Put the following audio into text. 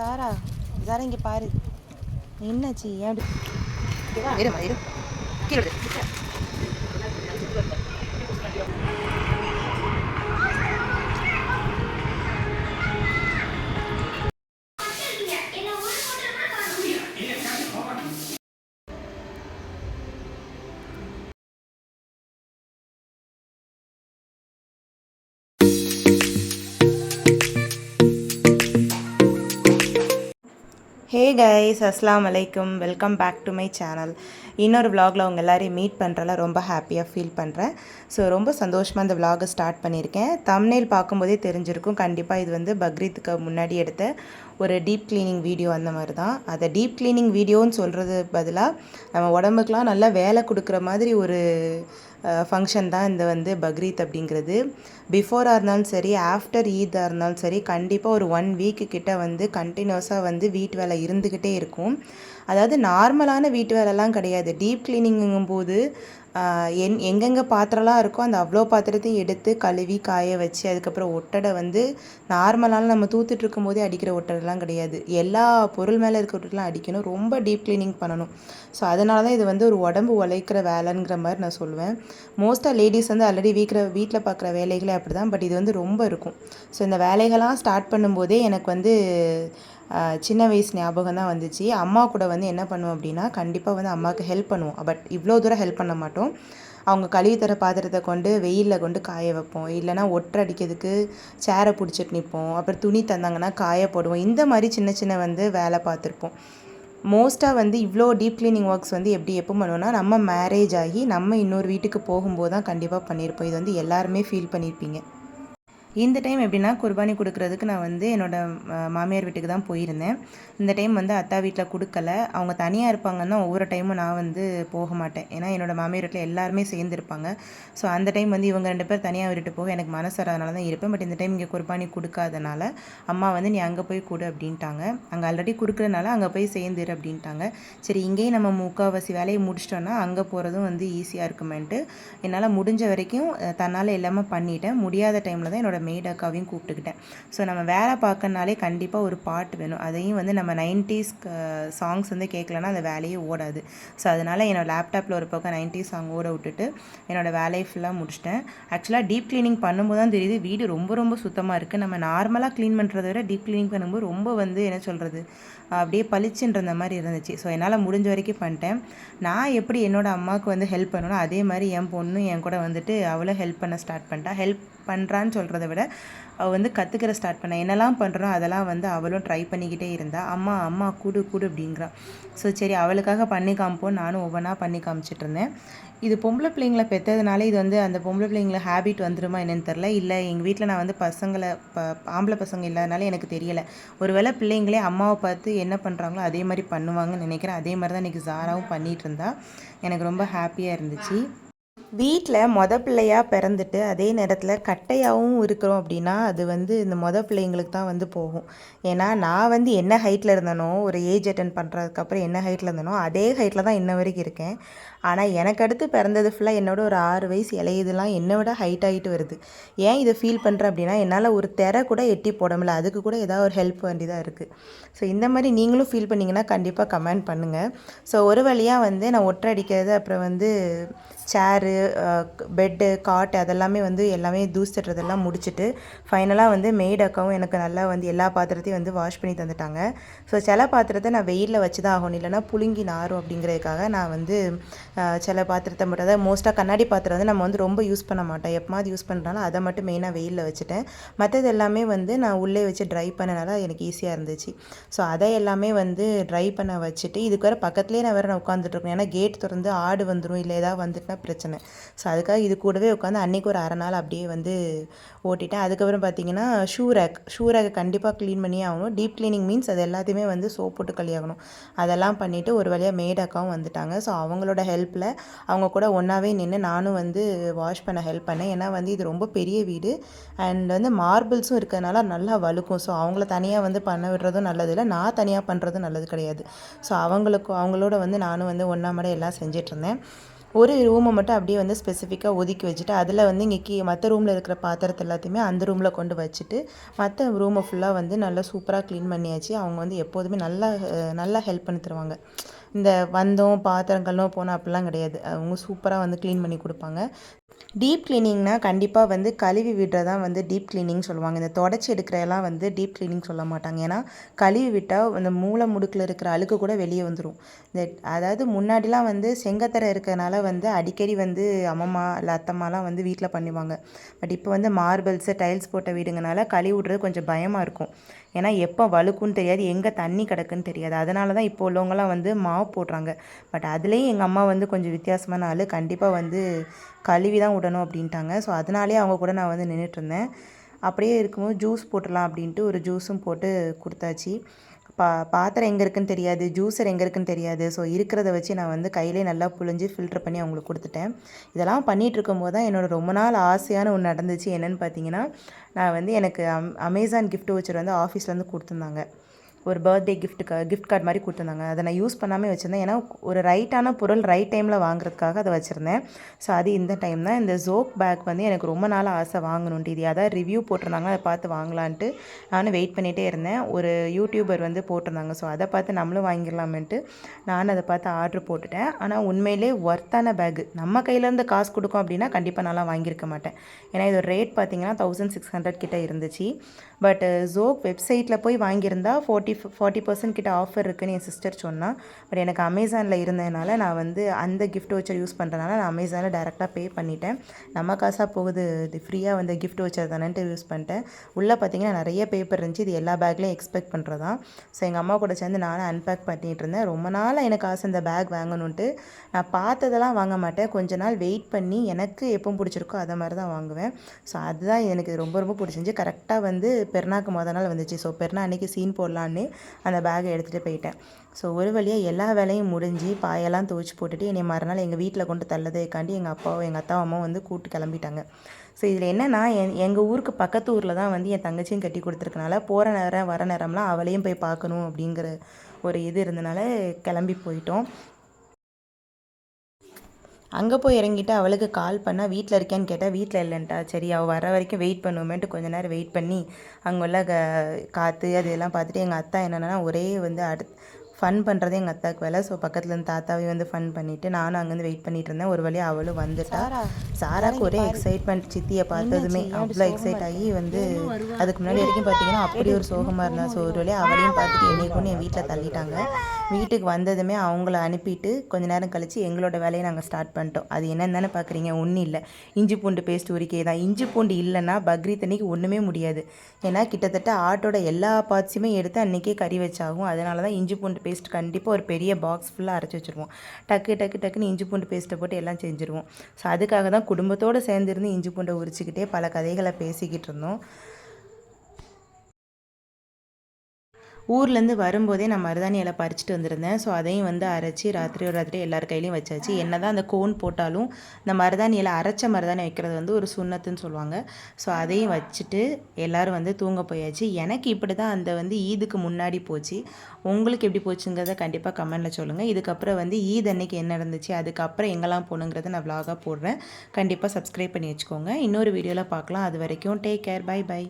சாரா சாரா இங்கே பாரு. என்னாச்சு ஏன் இருமா இரு. கீழே ஹே கைஸ் அஸ்லாம் வலைக்கும் welcome back to my channel இன்னொரு விலாகில் அவங்க எல்லோரையும் மீட் பண்ணுறல ரொம்ப ஹாப்பியாக ஃபீல் பண்ணுறேன் ஸோ ரொம்ப சந்தோஷமாக இந்த விலாகை ஸ்டார்ட் பண்ணியிருக்கேன் thumbnail பார்க்கும்போதே தெரிஞ்சிருக்கும். கண்டிப்பாக இது வந்து பக்ரீத்துக்கு முன்னாடி எடுத்த ஒரு டீப் க்ளீனிங் வீடியோ அந்த மாதிரி தான் அதை டீப் க்ளீனிங் வீடியோன்னு சொல்கிறது பதிலாக நம்ம உடம்புக்கெலாம் நல்லா வேலை கொடுக்குற மாதிரி ஒரு ஃபங்க்ஷன் தான் இந்த வந்து பக்ரீத் அப்படிங்கிறது. பிஃபோராக இருந்தாலும் சரி ஆஃப்டர் ஈதாக இருந்தாலும் சரி கண்டிப்பாக ஒரு ஒன் வீக்கு கிட்ட வந்து கண்டினியூஸாக வந்து வீட்டு வேலை இருந்துக்கிட்டே இருக்கும். அதாவது நார்மலான வீட்டு வேலைலாம் கிடையாது. டீப் க்ளீனிங்கும் போது என் எங்கெங்கே பாத்திரம்லாம் இருக்கோ அந்த அவ்வளோ பாத்திரத்தையும் எடுத்து கழுவி காய வச்சு அதுக்கப்புறம் ஒட்டடை வந்து நார்மலான நம்ம தூத்துட்டு இருக்கும் போதே அடிக்கிற ஒட்டடைலாம் கிடையாது. எல்லா பொருள் மேலே இருக்க ஒட்டடைலாம் அடிக்கணும். ரொம்ப டீப் கிளீனிங் பண்ணணும். ஸோ அதனால தான் இது வந்து ஒரு உடம்பு உழைக்கிற வேலைங்கிற மாதிரி நான் சொல்லுவேன் மோஸ்ட்டாக லேடிஸ் வந்து ஆல்ரெடி வீக்கிற வீட்டில் பார்க்குற வேலைகளே அப்படி தான் பட் இது வந்து ரொம்ப இருக்கும். ஸோ இந்த வேலைகள்லாம் ஸ்டார்ட் பண்ணும்போதே எனக்கு வந்து சின்ன வயசு ஞாபகம் தான் வந்துச்சு. அம்மா கூட வந்து என்ன பண்ணுவோம் அப்படின்னா கண்டிப்பாக வந்து அம்மாவுக்கு ஹெல்ப் பண்ணுவோம். பட் இவ்வளோ தூரம் ஹெல்ப் பண்ண மாட்டோம். அவங்க கழுவி தர பாத்திரத்தை கொண்டு வெயிலில் கொண்டு காய வைப்போம். இல்லைனா ஒட்டரை அடிக்கிறதுக்கு சேரை பிடிச்சிட்டு நிற்போம் அப்புறம் துணி தந்தாங்கன்னா காய போடுவோம். இந்த மாதிரி சின்ன சின்ன வந்து வேலை பார்த்துருப்போம். மோஸ்ட்டாக வந்து இவ்வளோ டீப் க்ளீனிங் ஒர்க்ஸ் வந்து எப்படி எப்போ பண்ணுவோம்னா நம்ம மேரேஜ் ஆகி நம்ம இன்னொரு வீட்டுக்கு போகும்போது தான் கண்டிப்பாக பண்ணியிருப்போம் இது வந்து எல்லாருமே ஃபீல் பண்ணியிருப்பீங்க இந்த டைம் எப்படின்னா குர்பானி கொடுக்குறதுக்கு நான் வந்து என்னோட மாமியார் வீட்டுக்கு தான் போயிருந்தேன். இந்த டைம் வந்து அத்தா வீட்டில் கொடுக்கல. அவங்க தனியாக இருப்பாங்கன்னா ஒவ்வொரு டைமும் நான் வந்து போக மாட்டேன். ஏன்னா என்னோடய மாமியார் வீட்டில் எல்லாருமே சேர்ந்துருப்பாங்க ஸோ அந்த டைம் வந்து இவங்க ரெண்டு பேர் தனியாக விட்டுட்டு போக எனக்கு மனசு வராதனால தான் இருப்பேன். பட் இந்த டைம் இங்கே குர்பானி கொடுக்காதனால அம்மா வந்து நீ அங்கே போய் கொடு அப்படின்ட்டாங்க. அங்கே ஆல்ரெடி கொடுக்குறனால அங்கே போய் சேர்ந்துரு அப்படின்ட்டாங்க. சரி இங்கேயும் நம்ம முக்கால்வாசி வேலையை முடிச்சிட்டோன்னா அங்கே போகிறதும் வந்து ஈஸியாக இருக்குமேன்ட்டு என்னால் முடிஞ்ச வரைக்கும் தன்னால் எல்லாமே பண்ணிட்டேன். முடியாத டைமில் தான் என்னோடய மெய்ட் அக்காவையும் கூப்பிட்டுக்கிட்டேன். ஸோ நம்ம வேலை பார்க்கறனாலே கண்டிப்பாக ஒரு பாட்டு வேணும். அதையும் வந்து நம்ம நைன்டிஸ் சாங்ஸ் வந்து கேட்கலன்னா அந்த வேலையே ஓடாது. ஸோ அதனால் என்னோடய லேப்டாப்பில் ஒரு பக்கம் நைன்டிஸ் சாங் ஓட விட்டுட்டு என்னோட வேலையை ஃபுல்லாக முடிச்சிட்டேன். ஆக்சுவலாக டீப் க்ளீனிங் பண்ணும்போது தான் தெரியுது வீடு ரொம்ப ரொம்ப சுத்தமாக இருக்குது நம்ம நார்மலாக க்ளீன் பண்ணுறத விட டீப் க்ளீனிங் பண்ணும்போது ரொம்ப வந்து என்ன சொல்கிறது அப்படியே பளிச்சுன்ற மாதிரி இருந்துச்சு. ஸோ என்னால் முடிஞ்ச வரைக்கும் பண்ணிட்டேன். நான் எப்படி என்னோட அம்மாவுக்கு வந்து ஹெல்ப் பண்ணணும் அதே மாதிரி என் பொண்ணு என் கூட வந்துட்டு அவளும் ஹெல்ப் பண்ண ஸ்டார்ட் பண்ணிட்டா. ஹெல்ப் பண்ணுறான்னு சொல்கிறத விட அவள் வந்து கற்றுக்கிற ஸ்டார்ட் பண்ணேன் என்னெல்லாம் பண்ணுறோம் அதெல்லாம் வந்து அவளும் ட்ரை பண்ணிக்கிட்டே இருந்தா. அம்மா அம்மா கூடு கூடு அப்படிங்கிறா. ஸோ சரி அவளுக்காக பண்ணி காமிப்போம் நானும் ஒவ்வொன்றா பண்ணி காமிச்சிட்டு இருந்தேன். இது பொம்பளை பிள்ளைங்களை பெற்றதுனால இது வந்து அந்த பொம்பளை பிள்ளைங்களை ஹேபிட் வந்துருமா என்னன்னு தெரில இல்லை எங்கள் வீட்டில் நான் வந்து பசங்களை ப ஆம்பளை பசங்க இல்லாதனால எனக்கு தெரியலை. ஒருவேளை பிள்ளைங்களே அம்மாவை பார்த்து என்ன பண்ணுறாங்களோ அதே மாதிரி பண்ணுவாங்கன்னு நினைக்கிறேன். அதே மாதிரி தான் இன்றைக்கி ஜாராவும் பண்ணிகிட்டு இருந்தா. எனக்கு ரொம்ப ஹாப்பியாக இருந்துச்சு. வீட்டில் மொத பிள்ளையாக பிறந்துட்டு அதே நேரத்தில் கட்டையாகவும் இருக்கிறோம் அப்படின்னா அது வந்து இந்த மொத பிள்ளைங்களுக்கு தான் வந்து போகும். ஏன்னா நான் வந்து என்ன ஹைட்டில் இருந்தனோ ஒரு ஏஜ் அட்டன் பண்ணுறதுக்கப்புறம் என்ன ஹைட்டில் இருந்தனோ அதே ஹைட்டில் தான் இன்ன வரைக்கும் இருக்கேன். ஆனால் எனக்கு அடுத்து பிறந்தது ஃபுல்லாக என்னோட ஒரு ஆறு வயசு இலையுதுலாம் என்னை விட ஹைட் ஆகிட்டு வருது. ஏன் இதை ஃபீல் பண்ணுறேன் அப்படின்னா என்னால் ஒரு திரை கூட எட்டி போட முடியல. அதுக்கு கூட ஏதாவது ஒரு ஹெல்ப் வேண்டியதாக இருக்குது ஸோ இந்த மாதிரி நீங்களும் ஃபீல் பண்ணிங்கன்னா கண்டிப்பாக கமெண்ட் பண்ணுங்கள் ஸோ ஒரு வழியாக வந்து நான் ஒற்றை அடிக்கிறது அப்புறம் வந்து சேரு பெட்டு காட் அதெல்லாமே வந்து எல்லாமே தூசு தட்டுறதெல்லாம் முடிச்சுட்டு ஃபைனலாக வந்து மெய்ட் அக்காவும் எனக்கு நல்லா வந்து எல்லா பாத்திரத்தையும் வந்து வாஷ் பண்ணி தந்துட்டாங்க. ஸோ சில பாத்திரத்தை நான் வெயிலில் வச்சு தான் ஆகணும். இல்லைன்னா புழுங்கி நாரும் அப்படிங்கிறதுக்காக நான் வந்து சில பாத்திரத்தை மட்டும் அதாவது மோஸ்ட்டாக கண்ணாடி பாத்திரம் வந்து நம்ம வந்து ரொம்ப யூஸ் பண்ண மாட்டோம். எப்போமாவது யூஸ் பண்ணுறனால அதை மட்டும் மெயினாக வெயிலில் வச்சுட்டேன். மற்றது எல்லாமே வந்து நான் உள்ளே வச்சு ட்ரை பண்ணனால எனக்கு ஈஸியாக இருந்துச்சு. ஸோ அதை எல்லாமே வந்து ட்ரை பண்ண வச்சுட்டு இதுக்கு வேறு பக்கத்துலேயே நான் வேறு நான் உட்காந்துட்ருக்கேன் ஏன்னா கேட் திறந்து ஆடு வந்துடும் இல்லை ஏதாவது வந்துட்டுனா பிரச்சனை. ஸோ அதுக்காக இது கூடவே உட்காந்து அன்றைக்கி ஒரு அரை நாள் அப்படியே வந்து ஓட்டிட்டேன். அதுக்கப்புறம் பார்த்தீங்கன்னா ஷூ ரேக் ஷூ ரேக்கை கண்டிப்பாக க்ளீன் பண்ணியே ஆகணும். டீப் க்ளீனிங் மீன்ஸ் அது எல்லாத்தையுமே வந்து சோப் போட்டு கழியாகணும் அதெல்லாம் பண்ணிவிட்டு ஒரு வழியாக மேட் அக்காவும் வந்துட்டாங்க. ஸோ அவங்களோட ஹெல்ப்பில் அவங்க கூட ஒன்றாவே நின்று நானும் வந்து வாஷ் பண்ண ஹெல்ப் பண்ணேன். ஏன்னா வந்து இது ரொம்ப பெரிய வீடு. அண்ட் வந்து மார்பிள்ஸும் இருக்கிறதுனால நல்லா வழுக்கும். ஸோ அவங்கள தனியாக வந்து பண்ண விடுறதும் நல்லது இல்லை. நான் தனியாக பண்ணுறதும் நல்லது கிடையாது. ஸோ அவங்களுக்கு அவங்களோட வந்து நானும் வந்து ஒன்றா மட எல்லாம் செஞ்சிட்ருந்தேன் ஒரு ரூமை மட்டும் அப்படியே வந்து ஸ்பெசிஃபிக்காக ஒதுக்கி வச்சுட்டு அதில் வந்து இங்கே கீ மற்ற ரூமில் இருக்கிற பாத்திரத்தை எல்லாத்தையுமே அந்த ரூமில் கொண்டு வச்சுட்டு மற்ற ரூமை ஃபுல்லாக வந்து நல்லா சூப்பராக க்ளீன் பண்ணியாச்சு. அவங்க வந்து எப்போதுமே நல்லா நல்லா ஹெல்ப் பண்ணி தருவாங்க. இந்த வந்தோம் பாத்திரம் கழுவோம் போனோம் அப்படிலாம் கிடையாது. அவங்க சூப்பராக வந்து க்ளீன் பண்ணி கொடுப்பாங்க. டீப் க்ளீனிங்னா கண்டிப்பாக வந்து கழுவி விடுறதான் வந்து டீப் க்ளீனிங் சொல்லுவாங்க. இந்த தொடச்சி எடுக்கிறதெல்லாம் வந்து டீப் க்ளீனிங் சொல்ல மாட்டாங்க. ஏன்னா கழுவி விட்டால் அந்த மூளை முடுக்கில் இருக்கிற அழுக்கு கூட வெளியே வந்துடும் இந்த அதாவது முன்னாடிலாம் வந்து செங்கத்தரை இருக்கிறனால வந்து அடிக்கடி வந்து அம்மம்மா இல்லை அத்தம்மாலாம் வந்து வீட்டில் பண்ணுவாங்க. பட் இப்போ வந்து மார்பிள்ஸு டைல்ஸ் போட்ட வீடுங்கனால கழுவி விடுறது கொஞ்சம் பயமாக இருக்கும். ஏன்னா எப்போ வழுக்குன்னு தெரியாது எங்கே தண்ணி கிடக்குன்னு தெரியாது. அதனால தான் இப்போ உள்ளவங்களாம் வந்து மாவு போடுறாங்க. பட் அதுலேயும் எங்கள் அம்மா வந்து கொஞ்சம் வித்தியாசமான ஆள். கண்டிப்பாக வந்து கழுவி தான் விடணும் அப்படின்ட்டாங்க. ஸோ அதனாலே அவங்க கூட நான் வந்து நின்றுட்டு இருந்தேன். அப்படியே இருக்கும்போது ஜூஸ் போட்டுடலாம் அப்படின்ட்டு ஒரு ஜூஸும் போட்டு கொடுத்தாச்சு. பா பாத்திரம் எங்கே இருக்குன்னு தெரியாது ஜூஸர் எங்கே இருக்குன்னு தெரியாது. ஸோ இருக்கிறத வச்சு நான் வந்து கையிலே நல்லா புழிஞ்சு ஃபில்டர் பண்ணி அவங்களுக்கு கொடுத்துட்டேன். இதெல்லாம் பண்ணிகிட்டு இருக்கும்போது தான் என்னோட ரொம்ப நாள் ஆசையான ஒன்று நடந்துச்சு. என்னென்னு பார்த்தீங்கன்னா நான் வந்து எனக்கு அம் அமேசான் கிஃப்ட் வச்சர் வந்து ஆஃபீஸ்லேருந்து கொடுத்துருந்தாங்க. ஒரு பர்த்டே கிஃப்ட் கிஃப்ட் கார்டு மாதிரி கொடுத்துருந்தாங்க. அதை நான் யூஸ் பண்ணாமல் வச்சுருந்தேன். ஏன்னா ஒரு ரைட்டான பொருள் ரைட் டைமில் வாங்குறதுக்காக அதை வச்சுருந்தேன். ஸோ அது இந்த டைம் தான். இந்த ஜோக் பேக் வந்து எனக்கு ரொம்ப நாள் ஆசை வாங்கணுன்ட்டு இது அதான் ரிவ்யூ போட்டிருந்தாங்க அதை பார்த்து வாங்கலான்ட்டு நானும் வெயிட் பண்ணிகிட்டே இருந்தேன். ஒரு யூடியூபர் வந்து போட்டிருந்தாங்க. ஸோ அதை பார்த்து நம்மளும் வாங்கிடலாமேன்ட்டு நானும் அதை பார்த்து ஆர்டர் போட்டுட்டேன். ஆனால் உண்மையிலே ஒர்த்தான பேக்கு நம்ம கையிலேருந்து காசு கொடுக்கும் அப்படின்னா கண்டிப்பாக நான்லாம் வாங்கியிருக்க மாட்டேன். ஏன்னா இதோட ரேட் பார்த்தீங்கன்னா தௌசண்ட் சிக்ஸ் ஹண்ட்ரட் கிட்டே இருந்துச்சு. பட் ஜோக் வெப்சைட்டில் போய் வாங்கியிருந்தா ஃபோர்ட்டி ஃபார்ட்டி பர்சன்ட் கிட்ட ஆஃபர் இருக்குன்னு என் சிஸ்டர் சொன்னால் பட் எனக்கு அமேசானில் இருந்ததுனால நான் வந்து அந்த கிஃப்ட் வச்சர் யூஸ் பண்ணுறதுனால நான் அமேசானில் டேரெக்டாக பே பண்ணிட்டேன். நம்ம காசாக போகுது இது ஃப்ரீயாக வந்து கிஃப்ட் வச்சர் தானேன்ட்டு யூஸ் பண்ணிட்டேன். உள்ளே பார்த்தீங்கன்னா நிறைய பேப்பர் இருந்துச்சு இது எல்லா பேக்லேயும் எக்ஸ்பெக்ட் பண்ணுறதா ஸோ எங்கள் அம்மா கூட சேர்ந்து நானும் அன்பேக் பண்ணிகிட்டு இருந்தேன். ரொம்ப நாளாக எனக்கு ஆசை இந்த பேக் வாங்கணுன்ட்டு நான் பார்த்ததெல்லாம் வாங்க மாட்டேன். கொஞ்ச நாள் வெயிட் பண்ணி எனக்கு எப்போ பிடிச்சிருக்கோ அதை மாதிரி தான் வாங்குவேன். ஸோ அதுதான் எனக்கு ரொம்ப ரொம்ப பிடிச்சிருந்துச்சி. கரெக்டாக வந்து பெருநாக்கு மொதல் நாள் வந்துச்சு. ஸோ பெருநா அன்றைக்கி சீன் போடலான்னு அந்த பேக்கை எடுத்துகிட்டு போயிட்டேன். ஸோ ஒரு வழியாக எல்லா வேலையும் முடிஞ்சு பாயெல்லாம் துவைச்சி போட்டுட்டு என்னை மறுநாள் எங்கள் வீட்டில் கொண்டு தள்ளதேக்காண்டி எங்கள் அப்பாவும் எங்கள் அத்தாவும் அம்மாவும் வந்து கூப்பிட்டு கிளம்பிட்டாங்க. ஸோ இதில் என்னென்னா என் எங்கள் ஊருக்கு பக்கத்து ஊரில் தான் வந்து என் தங்கச்சியும் கட்டி கொடுத்துருக்கனால போகிற நேரம் வர நேரம்லாம் அவளையும் போய் பார்க்கணும் அப்படிங்கிற ஒரு இது இருந்தனால கிளம்பி போயிட்டோம். அங்கே போய் இறங்கிட்டு அவளுக்கு கால் பண்ணால் வீட்டில் இருக்கேன்னு கேட்டால் வீட்டில் இல்லைன்ட்டா. சரி அவள் வர வரைக்கும் வெயிட் பண்ணுவோமேன்ட்டு கொஞ்ச நேரம் வெயிட் பண்ணி அங்கே உள்ள க காற்று அது எல்லாம் பார்த்துட்டு எங்கள் அத்தா என்னென்னா ஒரே வந்து அடுத் ஃபன் பண்ணுறதே எங்கள் அத்தாவுக்கு வேலை. ஸோ பக்கத்தில் இருந்து தாத்தாவையும் வந்து ஃபன் பண்ணிவிட்டு நானும் அங்கேருந்து வெயிட் பண்ணிட்டு இருந்தேன். ஒரு வழியாக அவளும் வந்துட்டா. சாராக்கு ஒரே எக்ஸைட்மெண்ட் சித்தியை பார்த்ததுமே. அவ்வளோ எக்ஸைட் ஆகி வந்து அதுக்கு முன்னாடி வரைக்கும் பார்த்தீங்கன்னா அப்படி ஒரு சோகமாக இருந்தா. ஸோ ஒரு வழியாக அவளையும் பார்த்துட்டு என்னை கொண்டு என் வீட்டில் தள்ளிட்டாங்க. வீட்டுக்கு வந்ததுமே அவங்கள அனுப்பிட்டு கொஞ்ச நேரம் கழித்து எங்களோட வேலையை நாங்கள் ஸ்டார்ட் பண்ணிட்டோம். அது என்னன்னு தானே பார்க்குறீங்க ஒன்றும் இல்லை. இஞ்சி பூண்டு பேஸ்ட் உரிக்கை தான். இஞ்சி பூண்டு இல்லைன்னா பக்ரீத் அன்னைக்கு ஒன்றுமே முடியாது. ஏன்னா கிட்டத்தட்ட ஆட்டோட எல்லா பார்ட்ஸுமே எடுத்து அன்றைக்கே கறி வச்சாகும். அதனால தான் இஞ்சி பூண்டு பேஸ்ட் கண்டிப்பாக ஒரு பெரிய பாக்ஸ் ஃபுல்லாக அரைச்சி வச்சுருவோம். டக்கு டக்கு டக்குன்னு இஞ்சி பூண்டு பேஸ்ட்டை போட்டு எல்லாம் செஞ்சுருவோம். ஸோ அதுக்காக தான் குடும்பத்தோடு சேர்ந்துருந்து இஞ்சி பூண்டை உரிச்சிக்கிட்டே பல கதைகளை பேசிக்கிட்டு இருந்தோம். ஊர்லேருந்து வரும்போதே நான் மருதாணி இலை பறிச்சுட்டு வந்திருந்தேன். ஸோ அதையும் வந்து அரைச்சி ராத்திரியோ ராத்திரி எல்லார் கையிலையும் வச்சாச்சு. என்ன தான் அந்த கோன் போட்டாலும் இந்த மருதாணி இலை அரைச்ச மருதாணி வைக்கிறது வந்து ஒரு சுண்ணத்துன்னு சொல்லுவாங்க. ஸோ அதையும் வச்சுட்டு எல்லோரும் வந்து தூங்க போயாச்சு. எனக்கு இப்படி தான் அந்த வந்து ஈதுக்கு முன்னாடி போச்சு. உங்களுக்கு எப்படி போச்சுங்கிறத கண்டிப்பாக கமெண்டில் சொல்லுங்கள் இதுக்கப்புறம் வந்து ஈத் அன்னைக்கு என்ன நடந்துச்சு அதுக்கப்புறம் எங்கெல்லாம் போகணுங்கிறத நான் விலாகாக போடுறேன். கண்டிப்பாக சப்ஸ்கிரைப் பண்ணி வச்சுக்கோங்க. இன்னொரு வீடியோவில் பார்க்கலாம். அது வரைக்கும் டேக் கேர் பை பை